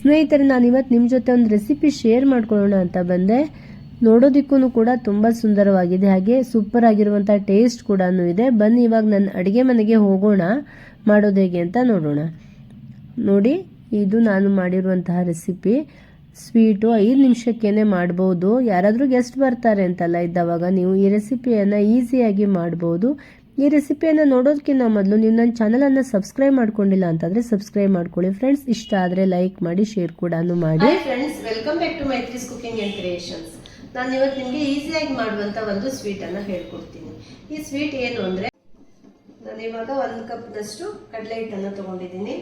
ಸ್ನೇಹಿತರೆ, ನಾನು ಇವತ್ತು ನಿಮ್ಮ ಜೊತೆ ಒಂದು ರೆಸಿಪಿ ಶೇರ್ ಮಾಡ್ಕೊಳ್ಳೋಣ ಅಂತ ಬಂದೆ. ನೋಡೋದಕ್ಕೂ ಕೂಡ ತುಂಬ ಸುಂದರವಾಗಿದೆ. ಹಾಗೆ ಸೂಪರ್ ಆಗಿರುವಂಥ ಟೇಸ್ಟ್ ಕೂಡ ಇದೆ. ಬನ್ನಿ, ಇವಾಗ ನನ್ನ ಅಡುಗೆ ಮನೆಗೆ ಹೋಗೋಣ. ಮಾಡೋದು ಹೇಗೆ ಅಂತ ನೋಡೋಣ. ನೋಡಿ, ಇದು ನಾನು ಮಾಡಿರುವಂತಹ ರೆಸಿಪಿ ಸ್ವೀಟು ಐದು ನಿಮಿಷಕ್ಕೇನೆ ಮಾಡ್ಬೋದು. ಯಾರಾದರೂ ಗೆಸ್ಟ್ ಬರ್ತಾರೆ ಅಂತಲ್ಲ ಇದ್ದವಾಗ ನೀವು ಈ ರೆಸಿಪಿಯನ್ನು ಈಸಿಯಾಗಿ ಮಾಡ್ಬೋದು. ಈ ರೆಸಿಪಿಯನ್ನು ನೋಡೋದಕ್ಕಿಂತ ಮೊದಲು ನೀವು ನನ್ನ ಚಾನಲನ್ನು ಸಬ್ಸ್ಕ್ರೈಬ್ ಮಾಡ್ಕೊಂಡಿಲ್ಲ ಅಂತಂದರೆ ಸಬ್ಸ್ಕ್ರೈಬ್ ಮಾಡ್ಕೊಳ್ಳಿ. ಫ್ರೆಂಡ್ಸ್, ಇಷ್ಟ ಆದರೆ ಲೈಕ್ ಮಾಡಿ, ಶೇರ್ ಕೂಡ ಮಾಡಿ. Friends, welcome back to Maitri's cooking and creations. ನಾನು ಇವತ್ತು ನಿಮಗೆ ಈಸಿಯಾಗಿ ಮಾಡುವಂಥ ಒಂದು ಸ್ವೀಟನ್ನು ಹೇಳ್ಕೊಡ್ತೀನಿ. ಈ ಸ್ವೀಟ್ ಏನು ಅಂದರೆ, ನಾನು ಇವಾಗ ಒಂದು ಕಪ್ನಷ್ಟು ಕಡಲೆ ಹಿಟ್ಟನ್ನು ತೊಗೊಂಡಿದ್ದೀನಿ.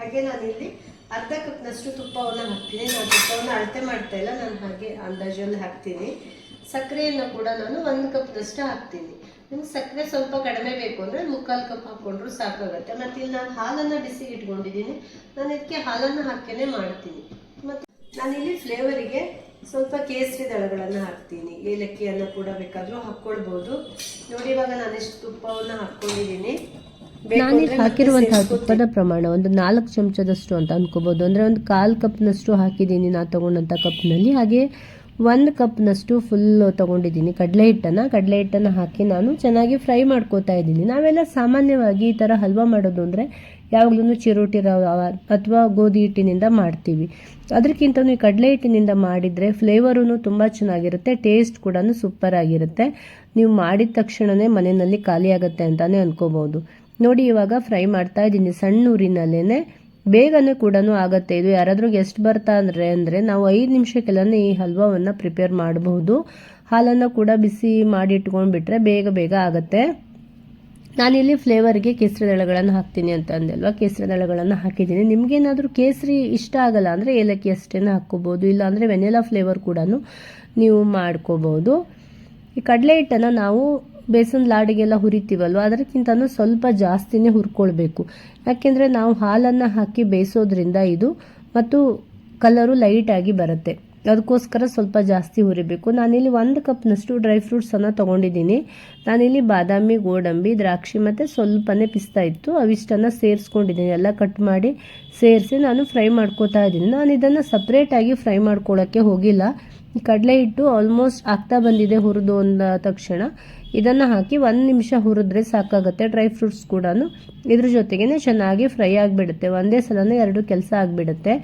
ಹಾಗೆ ನಾನಿಲ್ಲಿ ಅರ್ಧ ಕಪ್ನಷ್ಟು ತುಪ್ಪವನ್ನು ಹಾಕ್ತೀನಿ. ನಾನು ತುಪ್ಪವನ್ನು ಅಳತೆ ಮಾಡ್ತಾ ಇಲ್ಲ, ನಾನು ಹಾಗೆ ಅಂದಾಜಲ್ಲಿ ಹಾಕ್ತೀನಿ. ಸಕ್ಕರೆಯನ್ನು ಕೂಡ ನಾನು ಒಂದು ಕಪ್ನಷ್ಟು ಹಾಕ್ತೀನಿ. ನಿಮ್ಗೆ ಸಕ್ಕರೆ ಸ್ವಲ್ಪ ಕಡಿಮೆ ಬೇಕು ಅಂದರೆ ಮುಕ್ಕಾಲು ಕಪ್ ಹಾಕ್ಕೊಂಡ್ರು ಸಾಕಾಗುತ್ತೆ ಮತ್ತು ಇಲ್ಲಿ ನಾನು ಹಾಲನ್ನು ಬಿಸಿ ಇಟ್ಕೊಂಡಿದ್ದೀನಿ. ನಾನು ಇದಕ್ಕೆ ಹಾಲನ್ನು ಹಾಕೇನೆ ಮಾಡ್ತೀನಿ. ಮತ್ತು ನಾನಿಲ್ಲಿ ಫ್ಲೇವರಿಗೆ ಸ್ವಲ್ಪ ಕೇಸರಿ ದಳಗಳನ್ನು ಹಾಕ್ತೀನಿ. ಏಲಕ್ಕಿಯನ್ನು ಕೂಡ ಬೇಕಾದರೂ ಹಾಕ್ಕೊಳ್ಬೋದು. ನೋಡಿ ಇವಾಗ ನಾನಿಷ್ಟು ತುಪ್ಪವನ್ನು ಹಾಕ್ಕೊಂಡಿದ್ದೀನಿ. ನಾನಿಲ್ಲಿ ಹಾಕಿರುವಂತಹ ತುಪ್ಪದ ಪ್ರಮಾಣ ಒಂದು ನಾಲ್ಕು ಚಮಚದಷ್ಟು ಅಂತ ಅನ್ಕೋಬಹುದು ಅಂದ್ರೆ ಒಂದು ಕಾಲು ಕಪ್ನಷ್ಟು ಹಾಕಿದ್ದೀನಿ ನಾ ತಗೊಂಡಂತ ಕಪ್ನಲ್ಲಿ. ಹಾಗೆ ಒಂದು ಕಪ್ನಷ್ಟು ಫುಲ್ ತಗೊಂಡಿದ್ದೀನಿ. ಕಡಲೆ ಹಿಟ್ಟನ್ನು ಕಡಲೆ ಹಿಟ್ಟನ್ನು ಹಾಕಿ ನಾನು ಚೆನ್ನಾಗಿ ಫ್ರೈ ಮಾಡ್ಕೋತಾ ಇದ್ದೀನಿ. ನಾವೆಲ್ಲ ಸಾಮಾನ್ಯವಾಗಿ ಈ ಥರ ಹಲ್ವಾ ಮಾಡೋದು ಅಂದರೆ ಯಾವಾಗಲೂ ಚಿರೋಟಿ ರವ ಅಥವಾ ಗೋಧಿ ಹಿಟ್ಟಿನಿಂದ ಮಾಡ್ತೀವಿ. ಅದಕ್ಕಿಂತ ಈ ಕಡಲೆ ಹಿಟ್ಟಿನಿಂದ ಮಾಡಿದರೆ ಫ್ಲೇವರೂ ತುಂಬ ಚೆನ್ನಾಗಿರುತ್ತೆ ಟೇಸ್ಟ್ ಕೂಡ ಸೂಪರ್ ಆಗಿರುತ್ತೆ. ನೀವು ಮಾಡಿದ ತಕ್ಷಣವೇ ಮನೆಯಲ್ಲಿ ಖಾಲಿ ಆಗುತ್ತೆ ಅಂತಲೇ ಅನ್ಕೋಬಹುದು. ನೋಡಿ ಇವಾಗ ಫ್ರೈ ಮಾಡ್ತಾ ಇದ್ದೀನಿ ಸಣ್ಣ ಊರಿನಲ್ಲೇ ಬೇಗನೆ ಕೂಡ ಆಗುತ್ತೆ. ಇದು ಯಾರಾದರೂ ಗೆಸ್ಟ್ ಬರ್ತಾ ಅಂದರೆ ಅಂದರೆ ನಾವು ಐದು ನಿಮಿಷಕ್ಕೆಲ್ಲನೇ ಈ ಹಲ್ವಾವನ್ನು ಪ್ರಿಪೇರ್ ಮಾಡಬಹುದು. ಹಾಲನ್ನು ಕೂಡ ಬಿಸಿ ಮಾಡಿ ಇಟ್ಕೊಂಡ್ಬಿಟ್ರೆ ಬೇಗ ಬೇಗ ಆಗುತ್ತೆ. ನಾನಿಲ್ಲಿ ಫ್ಲೇವರ್ಗೆ ಕೇಸರಿ ದಳಗಳನ್ನು ಹಾಕ್ತೀನಿ ಅಂತ ಅಂದಲ್ವಾ ಕೇಸರಿ ದಳಗಳನ್ನು ಹಾಕಿದ್ದೀನಿ. ನಿಮಗೇನಾದರೂ ಕೇಸರಿ ಇಷ್ಟ ಆಗಲ್ಲ ಅಂದರೆ ಏಲಕ್ಕಿ ಅಷ್ಟೇನೆ ಹಾಕ್ಕೋಬೋದು. ಇಲ್ಲ ಅಂದರೆ ವೆನಿಲಾ ಫ್ಲೇವರ್ ಕೂಡ ನೀವು ಮಾಡ್ಕೋಬೋದು. ಈ ಕಡಲೆ ಹಿಟ್ಟನ್ನು ನಾವು ಬೇಸನ್ ಲಾಡಿಗೆಲ್ಲ ಹುರಿತೀವಲ್ವ? ಅದಕ್ಕಿಂತನೂ ಸ್ವಲ್ಪ ಜಾಸ್ತಿನೇ ಹುರ್ಕೊಳ್ಬೇಕು. ಯಾಕೆಂದರೆ ನಾವು ಹಾಲನ್ನು ಹಾಕಿ ಬೇಯಿಸೋದ್ರಿಂದ ಇದು ಮತ್ತು ಕಲರು ಲೈಟಾಗಿ ಬರುತ್ತೆ. ಅದಕ್ಕೋಸ್ಕರ ಸ್ವಲ್ಪ ಜಾಸ್ತಿ ಹುರಿಬೇಕು. ನಾನಿಲ್ಲಿ ಒಂದು ಕಪ್ನಷ್ಟು ಡ್ರೈ ಫ್ರೂಟ್ಸನ್ನು ತೊಗೊಂಡಿದ್ದೀನಿ. ನಾನಿಲ್ಲಿ ಬಾದಾಮಿ, ಗೋಡಂಬಿ, ದ್ರಾಕ್ಷಿ ಮತ್ತು ಸ್ವಲ್ಪನೇ ಪಿಸ್ತಾ ಇತ್ತು. ಅವಿಷ್ಟನ್ನು ಸೇರಿಸ್ಕೊಂಡಿದ್ದೀನಿ. ಎಲ್ಲ ಕಟ್ ಮಾಡಿ ಸೇರಿಸಿ ನಾನು ಫ್ರೈ ಮಾಡ್ಕೋತಾ ಇದ್ದೀನಿ. ನಾನು ಇದನ್ನು ಸಪ್ರೇಟಾಗಿ ಫ್ರೈ ಮಾಡ್ಕೊಳ್ಳೋಕ್ಕೆ ಹೋಗಿಲ್ಲ. ಕಡಲೆ ಹಿಟ್ಟು ಆಲ್ಮೋಸ್ಟ್ ಆಗ್ತಾ ಬಂದಿದೆ ಹುರಿದು ಅಂದ ತಕ್ಷಣ. ಇದನ್ನು ಹಾಕಿ ಒಂದು ನಿಮಿಷ ಹುರಿದ್ರೆ ಸಾಕಾಗುತ್ತೆ. ಡ್ರೈ ಫ್ರೂಟ್ಸ್ ಕೂಡ ಇದ್ರ ಜೊತೆಗೇ ಚೆನ್ನಾಗಿ ಫ್ರೈ ಆಗಿಬಿಡುತ್ತೆ. ಒಂದೇ ಸಲನೇ ಎರಡು ಕೆಲಸ ಆಗಿಬಿಡುತ್ತೆ.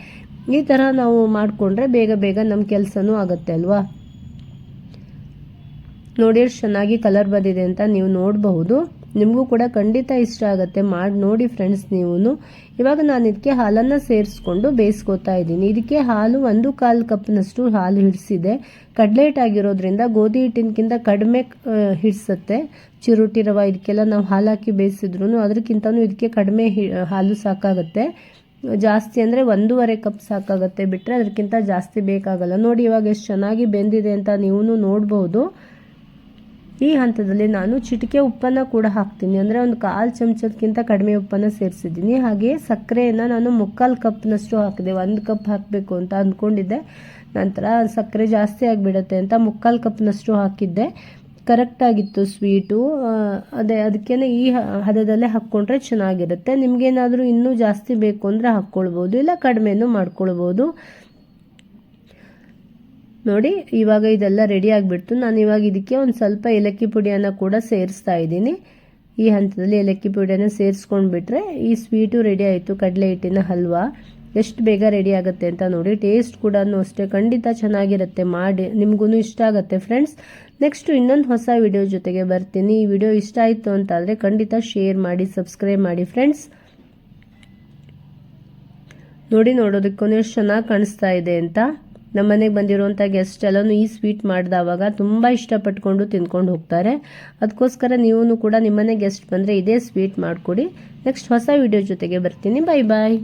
ಈ ಥರ ನಾವು ಮಾಡಿಕೊಂಡ್ರೆ ಬೇಗ ಬೇಗ ನಮ್ಮ ಕೆಲಸನೂ ಆಗುತ್ತೆ ಅಲ್ವಾ? ನೋಡಿ ಚೆನ್ನಾಗಿ ಕಲರ್ ಬಂದಿದೆ ಅಂತ ನೀವು ನೋಡಬಹುದು. ನಿಮಗೂ ಕೂಡ ಖಂಡಿತ ಇಷ್ಟ ಆಗುತ್ತೆ. ಮಾಡಿ ನೋಡಿ ಫ್ರೆಂಡ್ಸ್ ನೀವು ಇವಾಗ ನಾನು ಇದಕ್ಕೆ ಹಾಲನ್ನು ಸೇರಿಸ್ಕೊಂಡು ಬೇಯಿಸ್ಕೊತಾ ಇದ್ದೀನಿ. ಇದಕ್ಕೆ ಹಾಲು ಒಂದು ಕಾಲು ಕಪ್ನಷ್ಟು ಹಾಲು ಹಿಡಿಸಿದೆ. ಕಡಲೆ ಆಗಿರೋದ್ರಿಂದ ಗೋಧಿ ಹಿಟ್ಟಿನಕ್ಕಿಂತ ಕಡಿಮೆ ಹಿಡಿಸುತ್ತೆ. ಚಿರುಟಿ ರವ ಇದಕ್ಕೆಲ್ಲ ನಾವು ಹಾಲು ಹಾಕಿ ಬೇಯಿಸಿದ್ರು ಅದಕ್ಕಿಂತನೂ ಇದಕ್ಕೆ ಕಡಿಮೆ ಹಾಲು ಸಾಕಾಗುತ್ತೆ. ಜಾಸ್ತಿ ಅಂದರೆ ಒಂದೂವರೆ ಕಪ್ ಸಾಕಾಗುತ್ತೆ ಬಿಟ್ಟರೆ ಅದಕ್ಕಿಂತ ಜಾಸ್ತಿ ಬೇಕಾಗಲ್ಲ. ನೋಡಿ ಇವಾಗ ಎಷ್ಟು ಚೆನ್ನಾಗಿ ಬೆಂದಿದೆ ಅಂತ ನೀವು ನೋಡ್ಬೋದು. ಈ ಹಂತದಲ್ಲಿ ನಾನು ಚಿಟಿಕೆ ಉಪ್ಪನ್ನು ಕೂಡ ಹಾಕ್ತೀನಿ. ಅಂದರೆ ಒಂದು ಕಾಲು ಚಮಚದಕ್ಕಿಂತ ಕಡಿಮೆ ಉಪ್ಪನ್ನು ಸೇರಿಸಿದ್ದೀನಿ. ಹಾಗೆ ಸಕ್ಕರೆಯನ್ನು ನಾನು ಮುಕ್ಕಾಲು ಕಪ್ನಷ್ಟು ಹಾಕಿದೆ. ಒಂದು ಕಪ್ ಹಾಕಬೇಕು ಅಂತ ಅಂದ್ಕೊಂಡಿದ್ದೆ ನಂತರ ಸಕ್ಕರೆ ಜಾಸ್ತಿ ಆಗಿಬಿಡುತ್ತೆ ಅಂತ ಮುಕ್ಕಾಲು ಕಪ್ನಷ್ಟು ಹಾಕಿದ್ದೆ. ಕರೆಕ್ಟಾಗಿತ್ತು ಸ್ವೀಟು. ಅದೇ ಅದಕ್ಕೇ ಈ ಹದದಲ್ಲೇ ಹಾಕ್ಕೊಂಡ್ರೆ ಚೆನ್ನಾಗಿರುತ್ತೆ. ನಿಮಗೇನಾದರೂ ಇನ್ನೂ ಜಾಸ್ತಿ ಬೇಕು ಅಂದರೆ ಹಾಕ್ಕೊಳ್ಬೋದು. ಇಲ್ಲ ಕಡಿಮೆನೂ ಮಾಡ್ಕೊಳ್ಬೋದು. ನೋಡಿ, ಇವಾಗ ಇದೆಲ್ಲ ರೆಡಿ ಆಗಿಬಿಡ್ತು. ನಾನು ಇವಾಗ ಇದಕ್ಕೆ ಒಂದು ಸ್ವಲ್ಪ ಏಲಕ್ಕಿ ಪುಡಿಯನ್ನು ಕೂಡ ಸೇರಿಸ್ತಾ ಇದ್ದೀನಿ. ಈ ಹಂತದಲ್ಲಿ ಏಲಕ್ಕಿ ಪುಡಿಯನ್ನು ಸೇರಿಸ್ಕೊಂಡ್ಬಿಟ್ರೆ ಈ ಸ್ವೀಟು ರೆಡಿ ಆಯಿತು. ಕಡಲೆ ಹಿಟ್ಟಿನ ಹಲ್ವಾ ಎಷ್ಟು ಬೇಗ ರೆಡಿ ಆಗುತ್ತೆ ಅಂತ ನೋಡಿ. ಟೇಸ್ಟ್ ಕೂಡ ಅಷ್ಟೇ. ಖಂಡಿತ ಚೆನ್ನಾಗಿರುತ್ತೆ. ಮಾಡಿ ನಿಮಗೂ ಇಷ್ಟ ಆಗುತ್ತೆ ಫ್ರೆಂಡ್ಸ್ ನೆಕ್ಸ್ಟ್ ಇನ್ನೊಂದು ಹೊಸ ವಿಡಿಯೋ ಜೊತೆಗೆ ಬರ್ತೀನಿ. ಈ ವಿಡಿಯೋ ಇಷ್ಟ ಆಯಿತು ಅಂತಾದರೆ ಖಂಡಿತ ಶೇರ್ ಮಾಡಿ ಸಬ್ಸ್ಕ್ರೈಬ್ ಮಾಡಿ ಫ್ರೆಂಡ್ಸ್ ನೋಡಿ ನೋಡೋದಕ್ಕೂ ಎಷ್ಟು ಚೆನ್ನಾಗಿ ಕಾಣಿಸ್ತಾ ಇದೆ ಅಂತ. ನಮ್ಮ ಮನೆಗೆ ಬಂದಿರುವಂಥ ಗೆಸ್ಟ್ ಎಲ್ಲನೂ ಈ ಸ್ವೀಟ್ ಮಾಡಿದವಾಗ ತುಂಬ ಇಷ್ಟಪಟ್ಕೊಂಡು ತಿಂದ್ಕೊಂಡು ಹೋಗ್ತಾರೆ. ಅದಕ್ಕೋಸ್ಕರ ನೀವು ಕೂಡ ನಿಮ್ಮನೆ ಗೆಸ್ಟ್ ಬಂದರೆ ಇದೇ ಸ್ವೀಟ್ ಮಾಡಿಕೊಡಿ. ನೆಕ್ಸ್ಟ್ ಹೊಸ ವಿಡಿಯೋ ಜೊತೆಗೆ ಬರ್ತೀನಿ. ಬಾಯ್ ಬಾಯ್